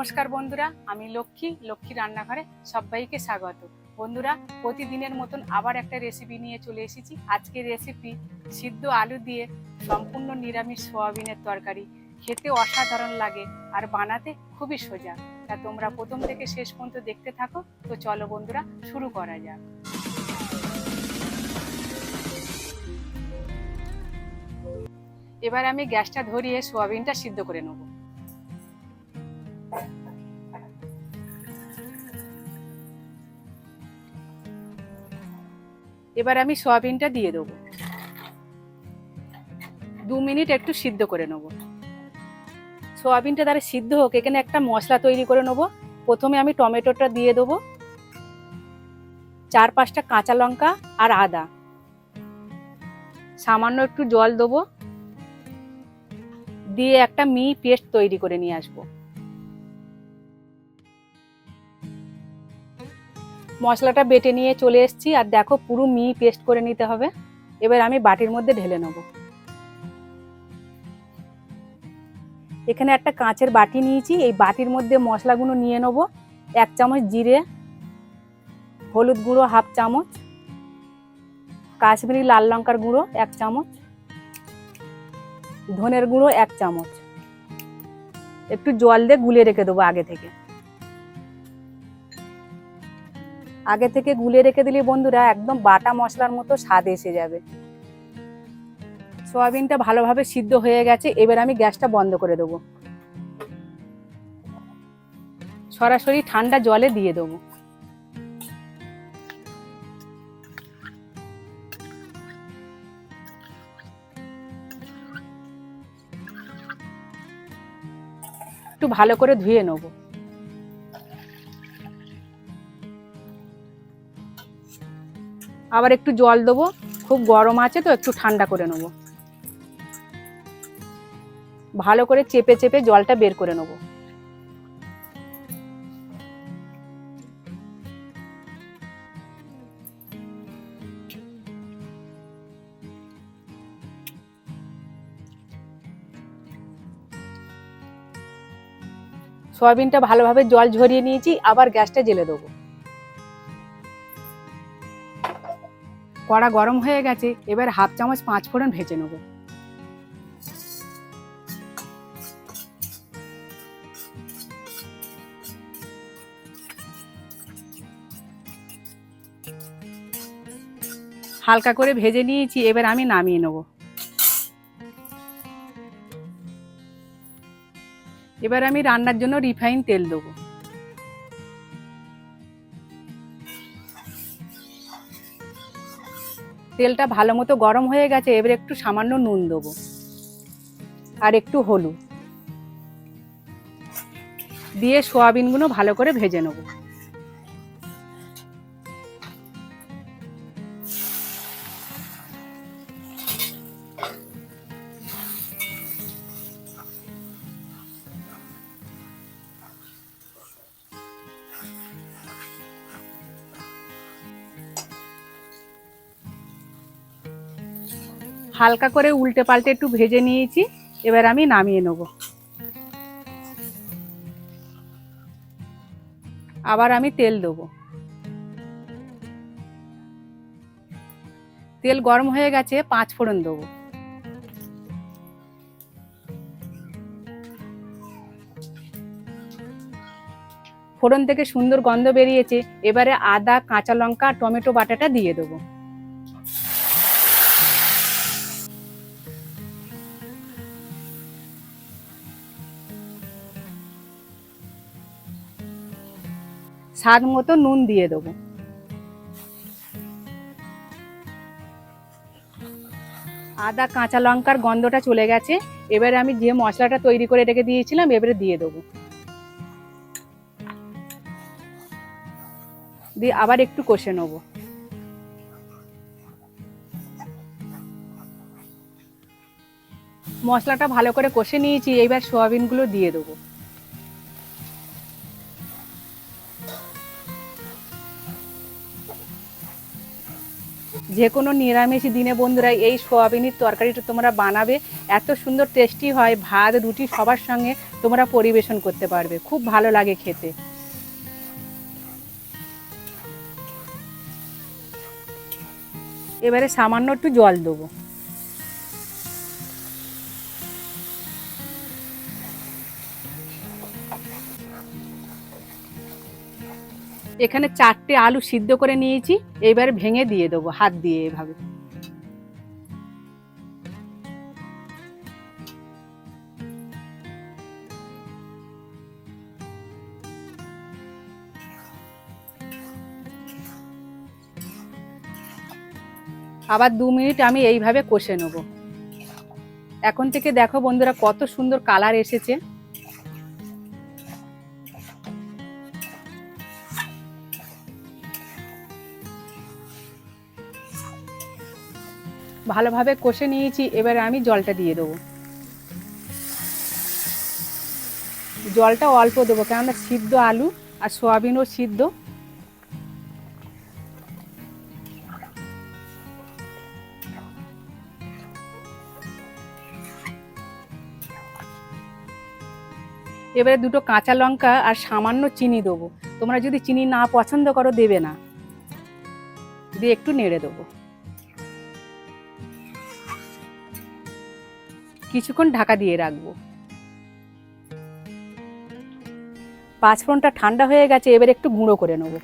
নমস্কার বন্ধুরা, আমি লক্ষ্মী লক্ষ্মী রান্নাঘরে সবাইকে স্বাগত। বন্ধুরা, প্রতিদিনের মতন আবার একটা রেসিপি নিয়ে চলে এসেছি। আজকের রেসিপি সিদ্ধ আলু দিয়ে সম্পূর্ণ নিরামিষ সোয়াবিনের তরকারি। খেতে অসাধারণ লাগে আর বানাতে খুবই সোজা। তা তোমরা প্রথম থেকে শেষ পর্যন্ত দেখতে থাকো। তো চলো বন্ধুরা, শুরু করা যাক। এবার আমি গ্যাসটা ধরিয়ে সোয়াবিনটা সিদ্ধ করে নেব। এবার আমি সয়াবিনটা দিয়ে দেবো। দু মিনিট একটু সিদ্ধ করে নেব। সয়াবিনটা তারা সিদ্ধ হোক, এখানে একটা মশলা তৈরি করে নেব। প্রথমে আমি টমেটোটা দিয়ে দেবো। চার পাঁচটা কাঁচা লঙ্কা আর আদা। সামান্য একটু জল দেবো। দিয়ে একটা মি পেস্ট তৈরি করে নিয়ে আসব। মশলাটা বেটে নিয়ে চলে এসেছি আর দেখো পুরো মি পেস্ট করে নিতে হবে। এবার আমি বাটির মধ্যে ঢেলে নেব। এখানে একটা কাঁচের বাটি নিয়েছি। এই বাটির মধ্যে মশলাগুলো নিয়ে নেব। এক চামচ জিরে, হলুদ গুঁড়ো হাফ চামচ, কাশ্মীরি লাল লঙ্কার গুঁড়ো এক চামচ, ধনের গুঁড়ো এক চামচ। একটু জল দিয়ে গুলে রেখে দেবো আগে থেকে। আগে থেকে গুলে রেখে দিলে বন্ধুরা, একদম বাটা মশলার মতো স্বাদ এসে যাবে। সয়াবিনটা ভালোভাবে সিদ্ধ হয়ে গেছে, এবার আমি গ্যাসটা বন্ধ করে দেবো। সরাসরি ঠান্ডা জলে দিয়ে দেবো। একটু ভালো করে ধুয়ে নেব। আবার একটু জল দেবো। খুব গরম আছে তো, একটু ঠান্ডা করে নেব। ভালো করে চেপে চেপে জলটা বের করে নেব। সয়াবিনটা ভালোভাবে জল ঝরিয়ে নিয়েছি, আবার গ্যাসটা জেলে দেবো। কড়া গরম হয়ে গেছে, এবার হাফ চামচ পাঁচ ফোড়ন ভেজে নেব। হালকা করে ভেজে নিয়েছি, এবার আমি নামিয়ে নেব। এবার আমি রান্নার জন্য রিফাইন তেল দেবো। তেলটা ভালো মতো গরম হয়ে গেছে, এবার একটু সামান্য নুন দেবো। আর একটু হলুদ। দিয়ে সোয়াবিনগুলো ভালো করে ভেজে নেব। হালকা করে উল্টে পাল্টে একটু ভেজে নিয়েছি, এবার আমি নামিয়ে নেব। আবার আমি তেল দেবো। তেল গরম হয়ে গেছে, পাঁচ ফোড়ন দেবো। ফোড়ন থেকে সুন্দর গন্ধ বেরিয়েছে, এবারে আদা, কাঁচা লঙ্কা, টমেটো বাটাটা দিয়ে দেবো। স্বাদ মতো নুন দিয়ে দেবো। আদা, কাঁচা লঙ্কার গন্ধটা চলে গেছে। এবারে আমি যে মশলাটা তৈরি করে রেখে দিয়েছিলাম, এবারে দিয়ে দেবো। দিয়ে আবার একটু কষে নেব। মশলাটা ভালো করে কষে নিয়েছি এইবার সোয়াবিনগুলো দিয়ে দেবো। যে কোনো নিরামিষ দিনে বন্ধুরা এই সোয়াবিনের তরকারিটা তোমরা বানাবে। এত সুন্দর টেস্টি হয়, ভাত, রুটি সবার সঙ্গে তোমরা পরিবেশন করতে পারবে। খুব ভালো লাগে খেতে। এবারে সামান্য একটু জল দেবো। এখানে চারটে আলু সিদ্ধ করে নিয়েছি, এবারে ভেঙে দিয়ে দেবো, হাত দিয়ে এভাবে। আবার দু মিনিট আমি এইভাবে কষে নেব। এখন থেকে দেখো বন্ধুরা কত সুন্দর কালার এসেছে। ভালোভাবে কষে নিয়েছি, এবারে আমি জলটা দিয়ে দেবো। জলটা অল্প দেবো, কেননা সিদ্ধ আলু আর সোয়াবিনও সিদ্ধ। এবারে দুটো কাঁচা লঙ্কা আর সামান্য চিনি দেবো। তোমরা যদি চিনি না পছন্দ করো, দেবে না। দিয়ে একটু নেড়ে দেবো। কিছুক্ষণ ঢাকা দিয়ে রাখব। পাঁচফোড়নটা ঠান্ডা হয়ে গেছে, এবার একটু গুঁড়ো করে নেব।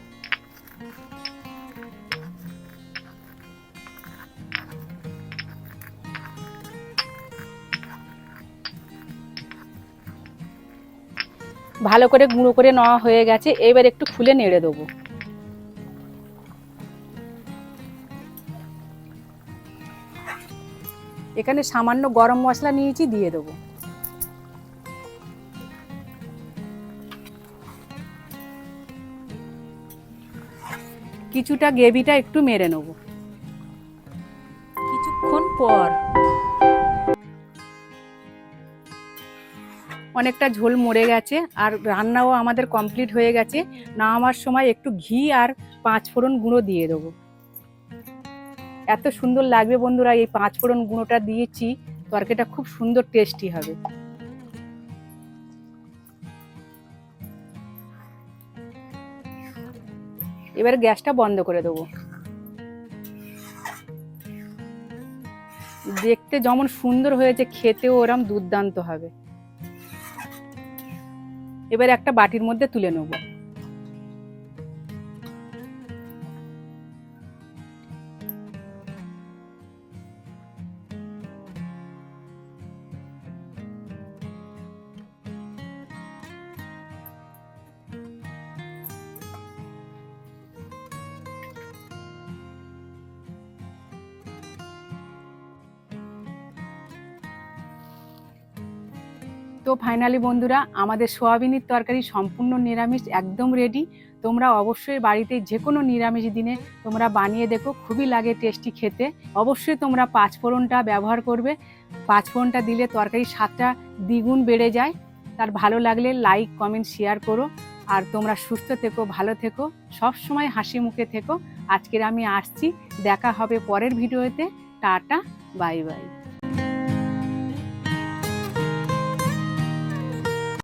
ভালো করে গুঁড়ো করে নেওয়া হয়ে গেছে, এবার একটু খুলে নেড়ে দেবো। এখানে সামান্য গরম মশলা নিয়েছি, দিয়ে দেবো। কিছুটা গ্রেভিটা একটু মেরে নেব। কিছুক্ষণ পর। অনেকটা ঝোল মরে গেছে, আর রান্নাও আমাদের কমপ্লিট হয়ে গেছে। নামার সময় একটু ঘি আর পাঁচ ফোড়ন গুঁড়ো দিয়ে দেবো। এত সুন্দর লাগবে বন্ধুরা, এই পাঁচ ফোড়ন গুঁড়োটা দিয়েছি, তরকারিটা খুব সুন্দর টেস্টি হবে। এবার গ্যাসটা বন্ধ করে দেবো। দেখতে যেমন সুন্দর হয়েছে, খেতেও ওরম দুর্দান্ত হবে। এবার একটা বাটির মধ্যে তুলে নেব। তো ফাইনালি বন্ধুরা, আমাদের সোয়াবিনের তরকারি সম্পূর্ণ নিরামিষ, একদম রেডি তোমরা অবশ্যই বাড়িতে যে কোনো নিরামিষ দিনে তোমরা বানিয়ে দেখো, খুবই লাগে টেস্টি খেতে। অবশ্যই তোমরা পাঁচফোড়নটা ব্যবহার করবে। পাঁচফোড়নটা দিলে তরকারির স্বাদটা দ্বিগুণ বেড়ে যায়। তার ভালো লাগলে লাইক কমেন্ট শেয়ার করো। আর তোমরা সুস্থ থেকো, ভালো থেকো সব সময় হাসি মুখে থেকো। আজকের আমি আসছি, দেখা হবে পরের ভিডিওতে। Tata bye bye